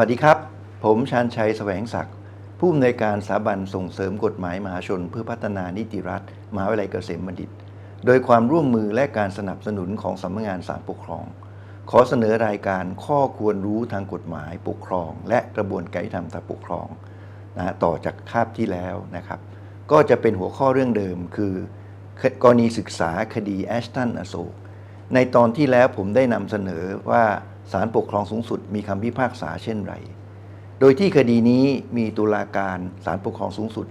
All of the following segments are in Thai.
วัสดีครับ ผมชาญชัยแสวงศักดิ์ผู้อำนวยการสถาบันส่งเสริมกฎหมายมหาชน เพื่อพัฒนานิติรัฐมหาวิทยาลัยเกษมบัณฑิต โดยความร่วมมือและการสนับสนุนของสำนักงานศาลปกครอง ขอเสนอรายการข้อควรรู้ทางกฎหมายปกครอง และกระบวนการยุติธรรมทางปกครองนะฮะต่อจากคาบที่แล้วนะครับ ก็จะเป็นหัวข้อเรื่องเดิมคือกรณีศึกษาคดีแอชตันอโศกในตอนที่แล้วผมได้นำเสนอว่า ศาลปกครองสูงสุดมีคำพิพากษาเช่นไร โดยที่คดีนี้มีตุลาการศาลปกครองสูงสุด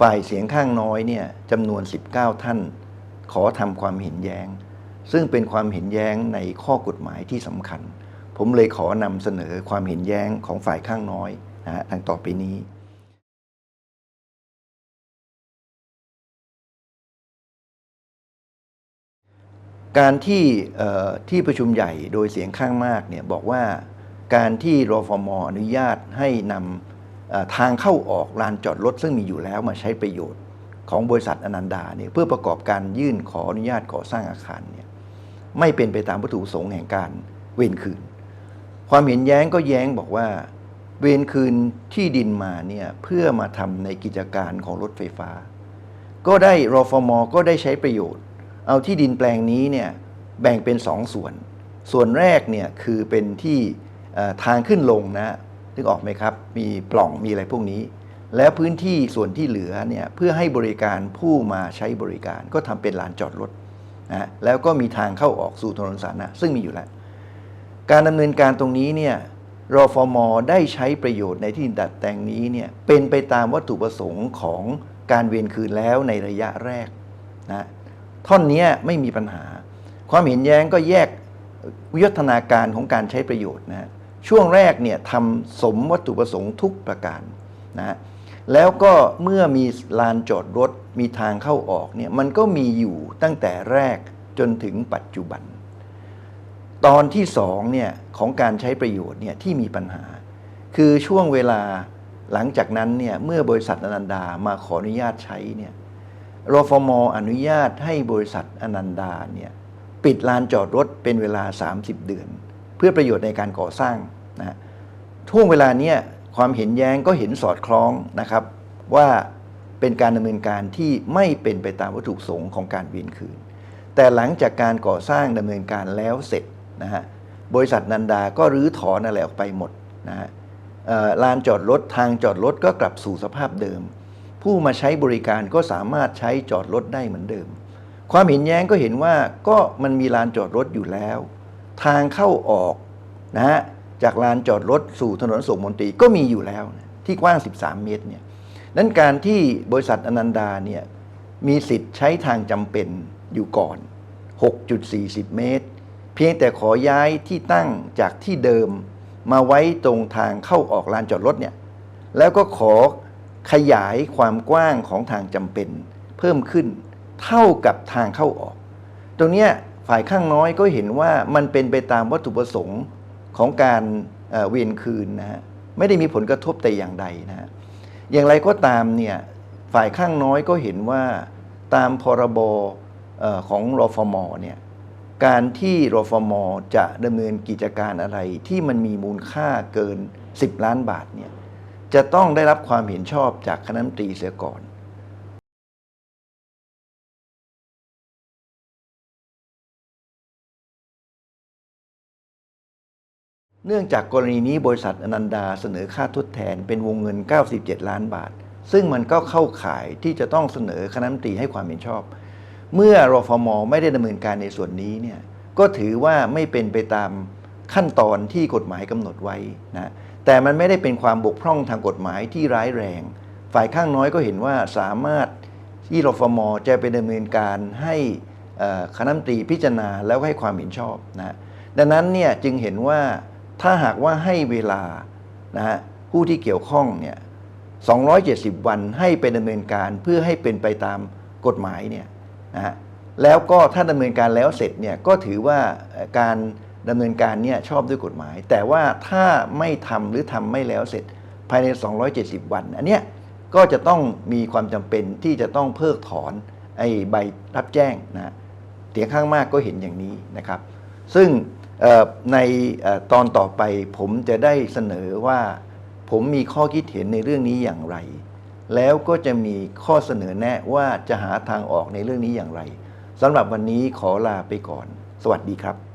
ฝ่ายเสียงข้างน้อยเนี่ยจำนวน 19 ท่าน ขอทำความเห็นแย้ง ซึ่งเป็นความเห็นแย้งในข้อกฎหมายที่สำคัญ ผมเลยขอนำเสนอความเห็นแย้งของฝ่ายข้างน้อยนะฮะดังต่อไปนี้ การที่ที่ประชุมใหญ่โดยเสียงข้างมากเนี่ยบอกว่าการที่รฟมอนุญาตให้นำทางเข้าออกลานจอดรถซึ่งมีอยู่แล้วมาใช้ประโยชน์ของบริษัทอนันดาเนี่ยเพื่อประกอบการยื่นขออนุญาตก่อสร้างอาคารเนี่ยไม่เป็นไปตามวัตถุประสงค์แห่งการเวรคืน ความเห็นแย้งก็แย้งบอกว่า เวรคืนที่ดินมาเนี่ยเพื่อมาทำในกิจการของรถไฟฟ้า ก็ได้รฟมก็ได้ใช้ประโยชน์ เอาที่ดินแปลงนี้เนี่ยแบ่งเป็นสองส่วน ส่วนแรกเนี่ยคือเป็นที่ทางขึ้นลงนะนึกออกไหมครับ มีปล่องมีอะไรพวกนี้ แล้วพื้นที่ส่วนที่เหลือเนี่ยเพื่อให้บริการผู้มาใช้บริการ ก็ทำเป็นลานจอดรถนะแล้วก็มีทางเข้าออกสู่ถนนสาธารณะซึ่งมีอยู่แล้ว การดำเนินการตรงนี้เนี่ยรอฟอมได้ใช้ประโยชน์ในที่ดินดัดแปลงนี้เนี่ยเป็นไปตามวัตถุประสงค์ของการเวียนคืนแล้วในระยะแรกนะ ท่อนนี้ไม่มีปัญหา ความเห็นแย้งก็แยกวิวัฒนาการของการใช้ประโยชน์นะช่วงแรกเนี่ยทำสมวัตถุประสงค์ทุกประการนะแล้วก็เมื่อมีลานจอดรถมีทางเข้าออกเนี่ยมันก็มีอยู่ตั้งแต่แรกจนถึงปัจจุบัน ตอนที่สองเนี่ยของการใช้ประโยชน์เนี่ยที่มีปัญหา คือช่วงเวลาหลังจากนั้นเนี่ยเมื่อบริษัทอนันดามาขออนุญาตใช้เนี่ย รฟมอนุญาตให้บริษัทอนันดาเนี่ยปิดลานจอดรถเป็นเวลา 30 เดือน เพื่อประโยชน์ในการก่อสร้างนะช่วงเวลาเนี้ยความเห็นแย้งก็เห็นสอดคล้องนะครับ ว่าเป็นการดำเนินการที่ไม่เป็นไปตามวัตถุประสงค์ของการเวียนคืน แต่หลังจากการก่อสร้างดำเนินการแล้วเสร็จนะฮะบริษัทนันดาก็รื้อถอนอะไรออกไปหมดนะฮะลานจอดรถทางจอดรถก็กลับสู่สภาพเดิม ผู้มาใช้บริการก็สามารถใช้จอดรถได้เหมือนเดิม ความเห็นแย้งก็เห็นว่าก็มันมีลานจอดรถอยู่แล้ว ทางเข้าออกนะฮะจากลานจอดรถสู่ถนนสุขมนตรีก็มีอยู่แล้วที่กว้าง 13 เมตรเนี่ยนั้นการที่บริษัทอนันดาเนี่ยมีสิทธิ์ใช้ทางจำเป็นอยู่ก่อน 6.40 เมตร เพียงแต่ขอย้ายที่ตั้งจากที่เดิมมาไว้ตรงทางเข้าออกลานจอดรถเนี่ยแล้วก็ขอ ขยายความกว้างของทางจำเป็น เพิ่มขึ้นเท่ากับทางเข้าออก ตรงนี้ฝ่ายข้างน้อยก็เห็นว่ามันเป็นไปตามวัตถุประสงค์ของการเอ่อเวียนคืนนะฮะไม่ได้มีผลกระทบแต่อย่างใดนะฮะอย่างไรก็ตามเนี่ยฝ่ายข้างน้อยก็เห็นว่าตามพรบออของรอฟมเนี่ยการที่รฟมจะดำเนินกิจการอะไรที่มันมีมูลค่าเกิน 10 ล้านบาทเนี่ย จะต้องได้รับความเห็นชอบจากคณะมนตรีเสียก่อนเนื่องจากกรณีนี้บริษัทอนันดาเสนอค่าทดแทนเป็นวงเงิน 97 ล้านบาท ซึ่งมันก็เข้าข่ายที่จะต้องเสนอคณะมนตรีให้ความเห็นชอบ เมื่อรอฟมไม่ได้ดำเนินการในส่วนนี้เนี่ยก็ถือว่าไม่เป็นไปตามขั้นตอนที่กฎหมายกำหนดไว้นะ แต่มันไม่ได้เป็นความบกพร่องทางกฎหมายที่ร้ายแรง ฝ่ายข้างน้อยก็เห็นว่าสามารถที่รฟมจะไปดำเนินการให้คณะมนตรีพิจารณาแล้วให้ความเห็นชอบนะดังนั้นเนี่ยจึงเห็นว่าถ้าหากว่าให้เวลานะฮะผู้ที่เกี่ยวข้องเนี่ย270 วันให้ไปดำเนินการเพื่อให้เป็นไปตามกฎหมายเนี่ยนะฮะแล้วก็ถ้าดำเนินการแล้วเสร็จเนี่ยก็ถือว่าการ ดำเนินการเนี่ยชอบด้วยกฎหมาย แต่ว่าถ้าไม่ทำหรือทำไม่แล้วเสร็จภายใน 270 วัน อันเนี้ยก็จะต้องมีความจำเป็นที่จะต้องเพิกถอนไอ้ใบรับแจ้งนะเสียงข้างมากก็เห็นอย่างนี้นะครับ ซึ่งในตอนต่อไปผมจะได้เสนอว่า ผมมีข้อคิดเห็นในเรื่องนี้อย่างไร แล้วก็จะมีข้อเสนอแนะว่าจะหาทางออกในเรื่องนี้อย่างไรสำหรับวันนี้ขอลาไปก่อน สวัสดีครับ